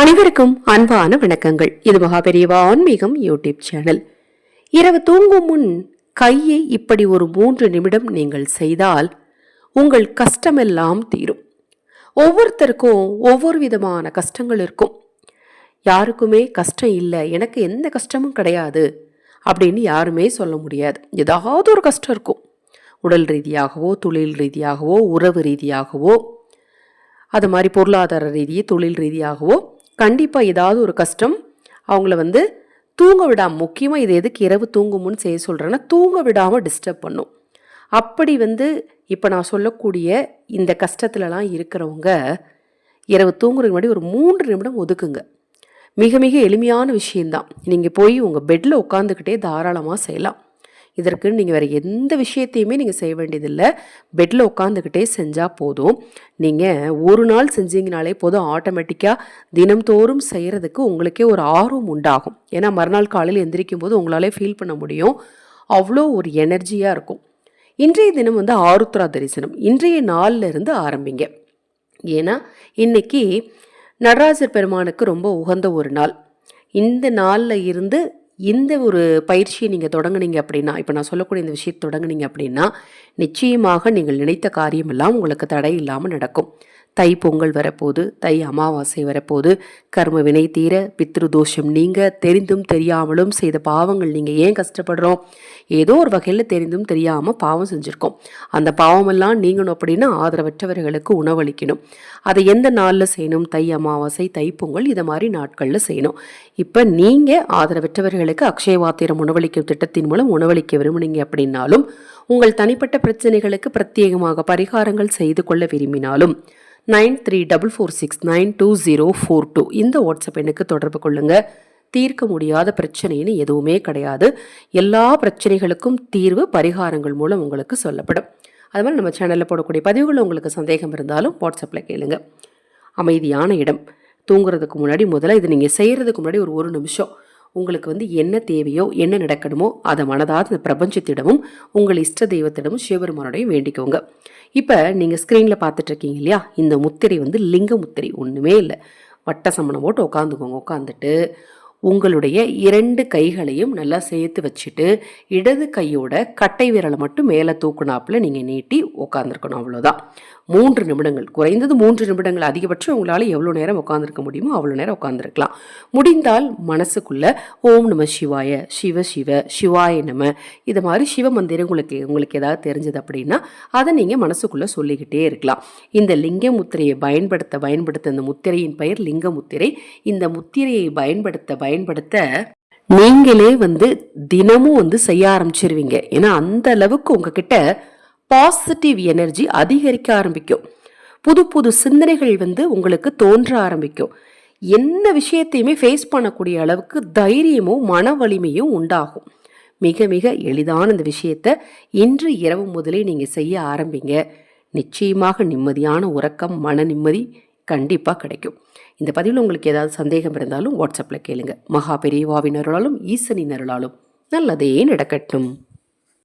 அனைவருக்கும் அன்பான வணக்கங்கள். இது மகாபெரியவா ஆன்மீகம் யூடியூப் சேனல். இரவு தூங்கும் முன் கையை இப்படி ஒரு மூன்று நிமிடம் நீங்கள் செய்தால் உங்கள் கஷ்டமெல்லாம் தீரும். ஒவ்வொருத்தருக்கும் ஒவ்வொரு விதமான கஷ்டங்கள் இருக்கும். யாருக்குமே கஷ்டம் இல்லை எனக்கு எந்த கஷ்டமும் கிடையாது அப்படின்னு யாருமே சொல்ல முடியாது. ஏதாவது ஒரு கஷ்டம் இருக்கும். உடல் ரீதியாகவோ தொழில் ரீதியாகவோ உறவு ரீதியாகவோ அது மாதிரி பொருளாதார ரீதியை தொழில் ரீதியாகவோ கண்டிப்பாக ஏதாவது ஒரு கஷ்டம் அவங்கள வந்து தூங்க விடாமல் முக்கியமாக இது எதுக்கு இரவு தூங்குமுன்னு செய்ய சொல்கிறேன்னா தூங்க விடாமல் டிஸ்டர்ப் பண்ணும். அப்படி வந்து இப்போ நான் சொல்லக்கூடிய இந்த கஷ்டத்துலலாம் இருக்கிறவங்க இரவு தூங்குறதுக்கு முன்னாடி ஒரு மூன்று நிமிடம் ஒதுக்குங்க. மிக மிக எளிமையான விஷயந்தான் நீங்கள் போய் உங்கள் பெட்டில் உட்காந்துக்கிட்டே தாராளமாக செய்யலாம். இதற்கு நீங்கள் வேறு எந்த விஷயத்தையுமே நீங்கள் செய்ய வேண்டியதில்லை. பெட்டில் உட்காந்துக்கிட்டே செஞ்சால் போதும். நீங்கள் ஒரு நாள் செஞ்சீங்கனாலே போதும். ஆட்டோமேட்டிக்காக தினம்தோறும் செய்கிறதுக்கு உங்களுக்கே ஒரு ஆர்வம் உண்டாகும். ஏன்னா மறுநாள் காலையில் எந்திரிக்கும் போது உங்களாலே ஃபீல் பண்ண முடியும். அவ்வளோ ஒரு எனர்ஜியாக இருக்கும். இன்றைய தினம் வந்து ஆருத்ரா தரிசனம். இன்றைய நாளில் இருந்து ஆரம்பிங்க. ஏன்னா இன்னைக்கு நடராஜர் பெருமானுக்கு ரொம்ப உகந்த ஒரு நாள். இந்த நாளில் இருந்து இந்த ஒரு பயிற்சியை நீங்கள் தொடங்குனீங்க அப்படின்னா இப்போ நான் சொல்லக்கூடிய இந்த விஷயத்தை தொடங்குனீங்க அப்படின்னா நிச்சயமாக நீங்கள் நினைத்த காரியமெல்லாம் உங்களுக்கு தடை இல்லாமல் நடக்கும். தை பொங்கல் வரப்போது தை அமாவாசை வரப்போது கர்ம வினை தீர பித்ரு தோஷம் நீங்கள் தெரிந்தும் தெரியாமலும் செய்த பாவங்கள் நீங்கள் ஏன் கஷ்டப்படுறோம்? ஏதோ ஒரு வகையில் தெரிந்தும் தெரியாமல் பாவம் செஞ்சுருக்கோம். அந்த பாவமெல்லாம் நீங்கணும் அப்படின்னா ஆதரவற்றவர்களுக்கு உணவளிக்கணும். அதை எந்த நாளில் செய்யணும்? தை அமாவாசை தை பொங்கல் இதை மாதிரி நாட்களில் செய்யணும். இப்போ நீங்கள் ஆதரவற்றவர்களுக்கு அக்ஷயவாத்திரம் உணவளிக்கும் திட்டத்தின் மூலம் உணவளிக்க விரும்புனீங்க அப்படின்னாலும் உங்கள் தனிப்பட்ட பிரச்சனைகளுக்கு பிரத்யேகமாக பரிகாரங்கள் செய்து கொள்ள விரும்பினாலும் nine three double four six nine two zero four two. இந்த வாட்ஸ்அப் எண்ணுக்கு தொடர்பு கொள்ளுங்கள் தீர்க்க முடியாத பிரச்சனைன்னு எதுவுமே கிடையாது. எல்லா பிரச்சனைகளுக்கும் தீர்வு பரிகாரங்கள் மூலம் உங்களுக்கு சொல்லப்படும். அது மாதிரி நம்ம சேனலில் போடக்கூடிய பதிவுகள் உங்களுக்கு சந்தேகம் இருந்தாலும் வாட்ஸ்அப்பில் கேளுங்க. அமைதியான இடம். தூங்குறதுக்கு முன்னாடி முதல்ல இது நீங்கள் செய்கிறதுக்கு முன்னாடி ஒரு ஒரு நிமிஷம். உங்களுக்கு வந்து என்ன தேவையோ என்ன நடக்கணுமோ அதை மனதாத இந்த பிரபஞ்சத்திடமும் உங்கள் இஷ்ட தெய்வத்திடமும் சிவபெருமானோடையும் வேண்டிக்கோங்க. இப்போ நீங்கள் ஸ்க்ரீனில் பார்த்துட்டு இருக்கீங்க இல்லையா? இந்த முத்திரை வந்து லிங்க முத்திரை ஒன்றுமே இல்லை. வட்ட சமணம் போட்டு உட்காந்துக்கோங்க உட்காந்துட்டு உங்களுடைய இரண்டு கைகளையும் நல்லா சேர்த்து வச்சுட்டு இடது கையோட கட்டை விரலை மட்டும் மேலே தூக்குனாப்புல நீங்கள் நீட்டி உட்காந்துருக்கணும் அவ்வளோதான் மூன்று நிமிடங்கள். குறைந்தது மூன்று நிமிடங்கள் அதிகபட்சம் உங்களால் எவ்வளோ நேரம் உட்காந்துருக்க முடியுமோ அவ்வளோ நேரம் உட்காந்துருக்கலாம் முடிந்தால் மனசுக்குள்ள ஓம் நம சிவாய சிவ சிவ சிவாய நம இது மாதிரி சிவ மந்திரம் உங்களுக்கு உங்களுக்கு ஏதாவது தெரிஞ்சது அப்படின்னா அதை நீங்கள் மனசுக்குள்ளே சொல்லிக்கிட்டே இருக்கலாம். இந்த லிங்க முத்திரையை பயன்படுத்த பயன்படுத்த இந்த முத்திரையின் பெயர் லிங்க முத்திரை இந்த முத்திரையை பயன்படுத்த பயன்படுத்த நீங்களே வந்து தினமும் வந்து செய்ய ஆரம்பிச்சிருவீங்க. ஏன்னா அந்த அளவுக்கு உங்ககிட்ட பாசிட்டிவ் எனர்ஜி அதிகரிக்க ஆரம்பிக்கும். புது புது சிந்தனைகள் வந்து உங்களுக்கு தோன்ற ஆரம்பிக்கும். என்ன விஷயத்தையுமே ஃபேஸ் பண்ணக்கூடிய அளவுக்கு தைரியமும் மன வலிமையும் உண்டாகும். மிக மிக எளிதான இந்த விஷயத்த இன்று இரவு முதலே நீங்கள் செய்ய ஆரம்பிங்க. நிச்சயமாக நிம்மதியான உறக்கம் மன நிம்மதி கண்டிப்பாக கிடைக்கும். இந்த பதிவில் உங்களுக்கு ஏதாவது சந்தேகம் இருந்தாலும் வாட்ஸ்அப்பில் கேளுங்க. மகா பெரியவாவின் அருளாலும் அருளாலும் நல்லதே நடக்கட்டும்.